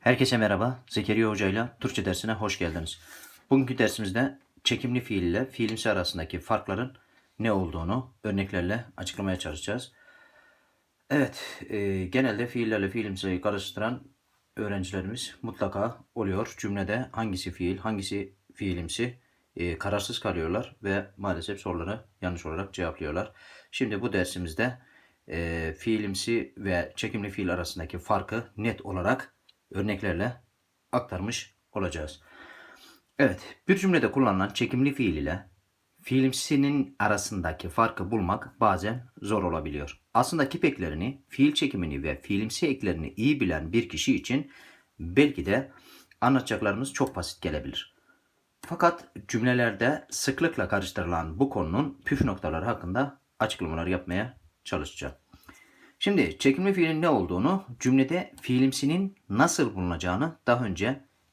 Herkese merhaba. Zekeriya Hoca ile Türkçe dersine hoş geldiniz. Bugünkü dersimizde çekimli fiil ile fiilimsi arasındaki farkların ne olduğunu örneklerle açıklamaya çalışacağız. Evet, e, genelde fiillerle fiilimsiyi karıştıran öğrencilerimiz mutlaka oluyor. Cümlede hangisi fiil, hangisi fiilimsi e, kararsız kalıyorlar ve maalesef soruları yanlış olarak cevaplıyorlar. Şimdi bu dersimizde e, fiilimsi ve çekimli fiil arasındaki farkı net olarak örneklerle aktarmış olacağız. Evet, bir cümlede kullanılan çekimli fiil ile fiilimsinin arasındaki farkı bulmak bazen zor olabiliyor. Aslında kip eklerini, fiil çekimini ve fiilimsi eklerini iyi bilen bir kişi için belki de anlatacaklarımız çok basit gelebilir. Fakat cümlelerde sıklıkla karıştırılan bu konunun püf noktaları hakkında açıklamalar yapmaya çalışacağım. Şimdi çekimli fiilin ne olduğunu, cümlede fiilimsinin nasıl bulunacağını daha önce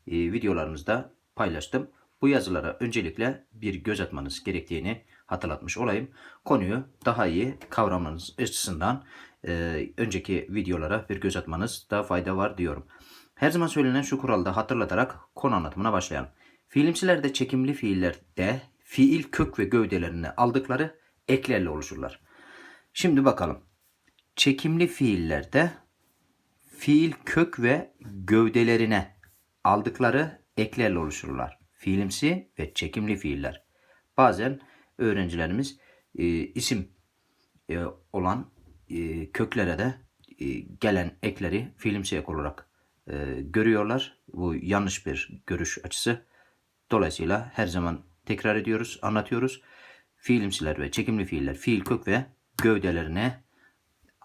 e, videolarımızda paylaştım. Bu yazılara öncelikle bir göz atmanız gerektiğini hatırlatmış olayım. Konuyu daha iyi kavramanız açısından e, önceki videolara bir göz atmanızda fayda var diyorum. Her zaman söylenen şu kuralda da hatırlatarak konu anlatımına başlayalım. Fiilimsilerde çekimli fiillerde fiil kök ve gövdelerini aldıkları eklerle oluşurlar. Şimdi bakalım çekimli fiillerde fiil kök ve gövdelerine aldıkları eklerle oluşurlar. Fiilimsi ve çekimli fiiller. Bazen öğrencilerimiz e, isim e, olan e, köklere de e, gelen ekleri fiilimsi ek olarak e, görüyorlar. Bu yanlış bir görüş açısı. Dolayısıyla her zaman tekrar ediyoruz, anlatıyoruz. Fiilimsiler ve çekimli fiiller fiil kök ve gövdelerine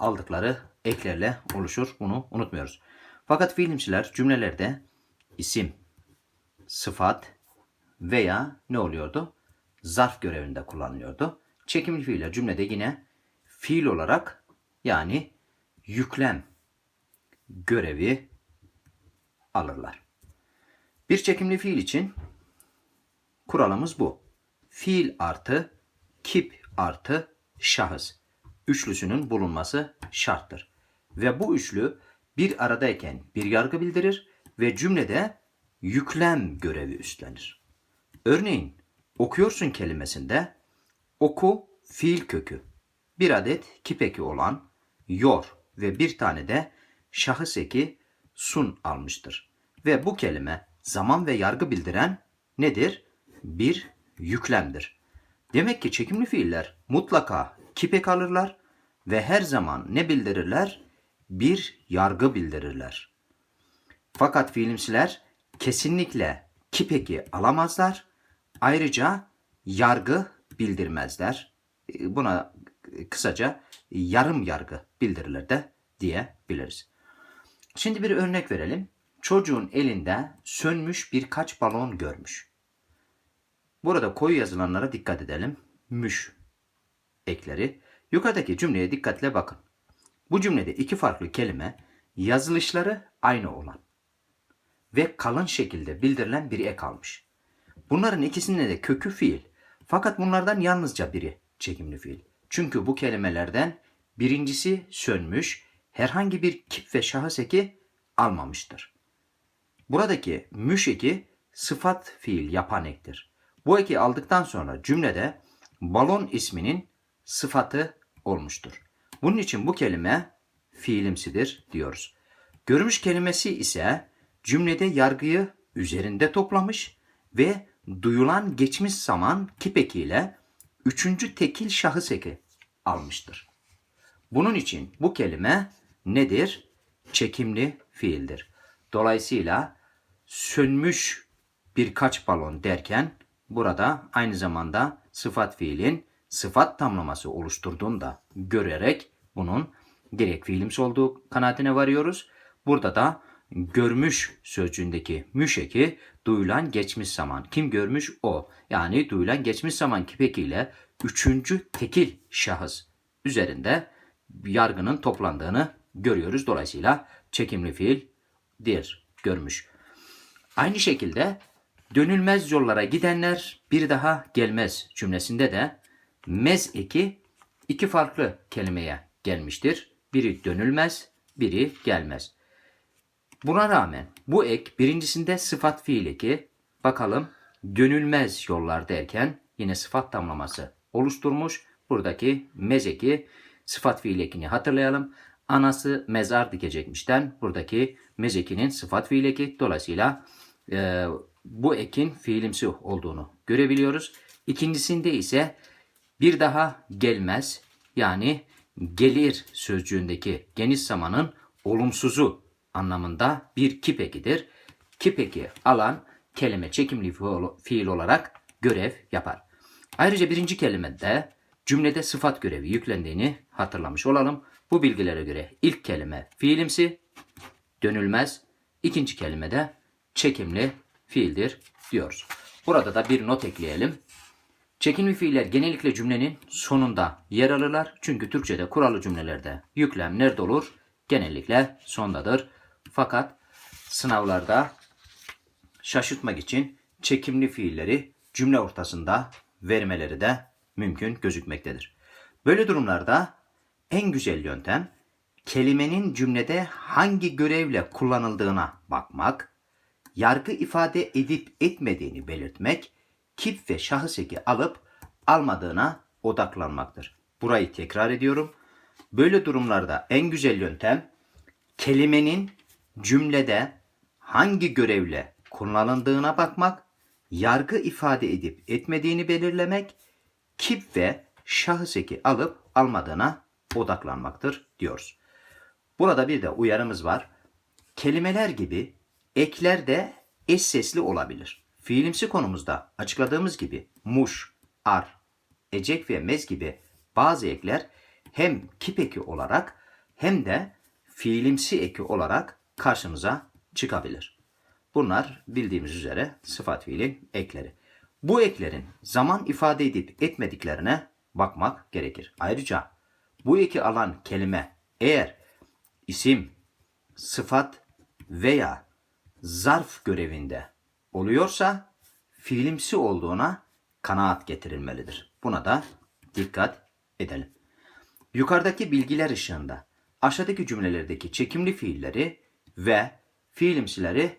aldıkları eklerle oluşur. Bunu unutmuyoruz. Fakat fiilimsiler cümlelerde isim, sıfat veya ne oluyordu? Zarf görevinde kullanılıyordu. Çekimli fiiller cümlede yine fiil olarak yani yüklem görevi alırlar. Bir çekimli fiil için kuralımız bu. Fiil artı kip artı şahıs üçlüsünün bulunması şarttır. Ve bu üçlü bir aradayken bir yargı bildirir ve cümlede yüklem görevi üstlenir. Örneğin okuyorsun kelimesinde oku fiil kökü, bir adet kip eki olan yor ve bir tane de şahıs eki sun almıştır. Ve bu kelime zaman ve yargı bildiren nedir? Bir yüklemdir. Demek ki çekimli fiiller mutlaka kipek alırlar ve her zaman ne bildirirler? Bir yargı bildirirler. Fakat fiilimsiler kesinlikle kipeki alamazlar. Ayrıca yargı bildirmezler. Buna kısaca yarım yargı bildirirler de diyebiliriz. Şimdi bir örnek verelim. Çocuğun elinde sönmüş birkaç balon görmüş. Burada koyu yazılanlara dikkat edelim. Müş ekleri. Yukarıdaki cümleye dikkatle bakın. Bu cümlede iki farklı kelime yazılışları aynı olan ve kalın şekilde bildirilen bir ek almış. Bunların ikisinde de kökü fiil. Fakat bunlardan yalnızca biri çekimli fiil. Çünkü bu kelimelerden birincisi sönmüş, herhangi bir kip ve şahıs eki almamıştır. Buradaki müş eki sıfat fiil yapan ektir. Bu eki aldıktan sonra cümlede balon isminin sıfatı olmuştur. Bunun için bu kelime fiilimsidir diyoruz. Görmüş kelimesi ise cümlede yargıyı üzerinde toplamış ve duyulan geçmiş zaman kipekiyle üçüncü tekil şahıs eki almıştır. Bunun için bu kelime nedir? Çekimli fiildir. Dolayısıyla sönmüş birkaç balon derken burada aynı zamanda sıfat fiilin sıfat tamlaması oluşturduğunu da görerek bunun gerek fiilimsi olduğu kanaatine varıyoruz. Burada da görmüş sözcüğündeki müşeki duyulan geçmiş zaman. Kim görmüş? O. Yani duyulan geçmiş zaman kipekiyle üçüncü tekil şahıs üzerinde yargının toplandığını görüyoruz. Dolayısıyla çekimli fiildir görmüş. Aynı şekilde dönülmez yollara gidenler bir daha gelmez cümlesinde de mez eki iki farklı kelimeye gelmiştir. Biri dönülmez, biri gelmez. Buna rağmen bu ek birincisinde sıfat fiil eki bakalım dönülmez yollar derken yine sıfat tamlaması oluşturmuş. Buradaki mezeki sıfat fiil ekini hatırlayalım. Anası mezar dikecekmişten buradaki mezekinin sıfat fiil eki dolayısıyla e, bu ekin fiilimsi olduğunu görebiliyoruz. İkincisinde ise bir daha gelmez yani gelir sözcüğündeki geniş zamanın olumsuzu anlamında bir kipekidir. Kipeki alan kelime çekimli fiil olarak görev yapar. Ayrıca birinci kelimede cümlede sıfat görevi yüklendiğini hatırlamış olalım. Bu bilgilere göre ilk kelime fiilimsi, dönülmez. İkinci kelime de çekimli fiildir diyoruz. Burada da bir not ekleyelim. Çekimli fiiller genellikle cümlenin sonunda yer alırlar. Çünkü Türkçe'de kurallı cümlelerde yüklem nerede olur? Genellikle sondadır. Fakat sınavlarda şaşırtmak için çekimli fiilleri cümle ortasında vermeleri de mümkün gözükmektedir. Böyle durumlarda en güzel yöntem kelimenin cümlede hangi görevle kullanıldığına bakmak, yargı ifade edip etmediğini belirtmek, kip ve şahıs eki alıp almadığına odaklanmaktır. Burayı tekrar ediyorum. Böyle durumlarda en güzel yöntem kelimenin cümlede hangi görevle kullanıldığına bakmak, yargı ifade edip etmediğini belirlemek, kip ve şahıs eki alıp almadığına odaklanmaktır diyoruz. Burada bir de uyarımız var. Kelimeler gibi ekler de eş sesli olabilir. Fiilimsi konumuzda açıkladığımız gibi muş, ar, ecek ve mez gibi bazı ekler hem kip eki olarak hem de fiilimsi eki olarak karşımıza çıkabilir. Bunlar bildiğimiz üzere sıfat fiilin ekleri. Bu eklerin zaman ifade edip etmediklerine bakmak gerekir. Ayrıca bu eki alan kelime eğer isim, sıfat veya zarf görevinde oluyorsa fiilimsi olduğuna kanaat getirilmelidir. Buna da dikkat edelim. Yukarıdaki bilgiler ışığında aşağıdaki cümlelerdeki çekimli fiilleri ve fiilimsileri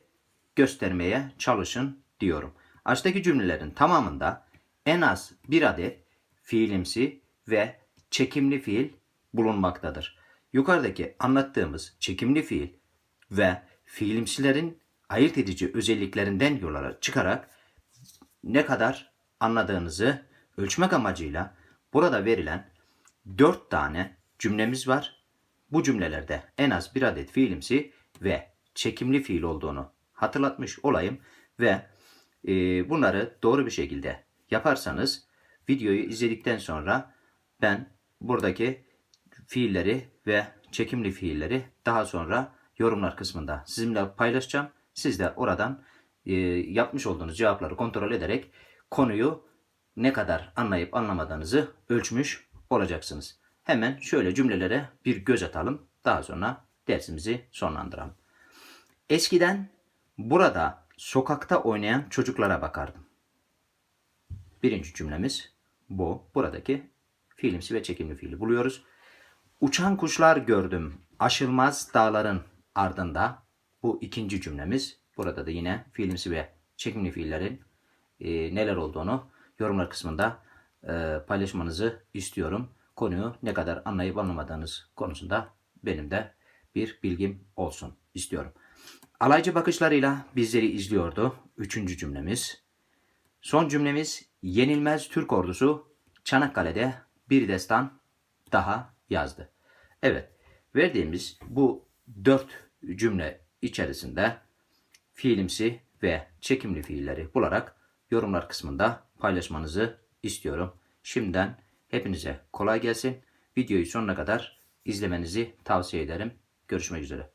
göstermeye çalışın diyorum. Aşağıdaki cümlelerin tamamında en az bir adet fiilimsi ve çekimli fiil bulunmaktadır. Yukarıdaki anlattığımız çekimli fiil ve fiilimsilerin ayırt edici özelliklerinden yola çıkarak ne kadar anladığınızı ölçmek amacıyla burada verilen 4 tane cümlemiz var. Bu cümlelerde en az bir adet fiilimsi ve çekimli fiil olduğunu hatırlatmış olayım ve e, bunları doğru bir şekilde yaparsanız videoyu izledikten sonra ben buradaki fiilleri ve çekimli fiilleri daha sonra yorumlar kısmında sizinle paylaşacağım. Siz de oradan e, yapmış olduğunuz cevapları kontrol ederek konuyu ne kadar anlayıp anlamadığınızı ölçmüş olacaksınız. Hemen şöyle cümlelere bir göz atalım. Daha sonra dersimizi sonlandıralım. Eskiden burada sokakta oynayan çocuklara bakardım. Birinci cümlemiz bu. Buradaki fiilimsi ve çekimli fiili buluyoruz. Uçan kuşlar gördüm aşılmaz dağların ardında. Bu ikinci cümlemiz. Burada da yine fiilimsi ve çekimli fiillerin e, neler olduğunu yorumlar kısmında e, paylaşmanızı istiyorum. Konuyu ne kadar anlayıp anlamadığınız konusunda benim de bir bilgim olsun istiyorum. Alaycı bakışlarıyla bizleri izliyordu. Üçüncü cümlemiz. Son cümlemiz yenilmez Türk ordusu Çanakkale'de bir destan daha yazdı. Evet verdiğimiz bu dört cümle içerisinde fiilimsi ve çekimli fiilleri bularak yorumlar kısmında paylaşmanızı istiyorum. Şimdiden hepinize kolay gelsin. Videoyu sonuna kadar izlemenizi tavsiye ederim. Görüşmek üzere.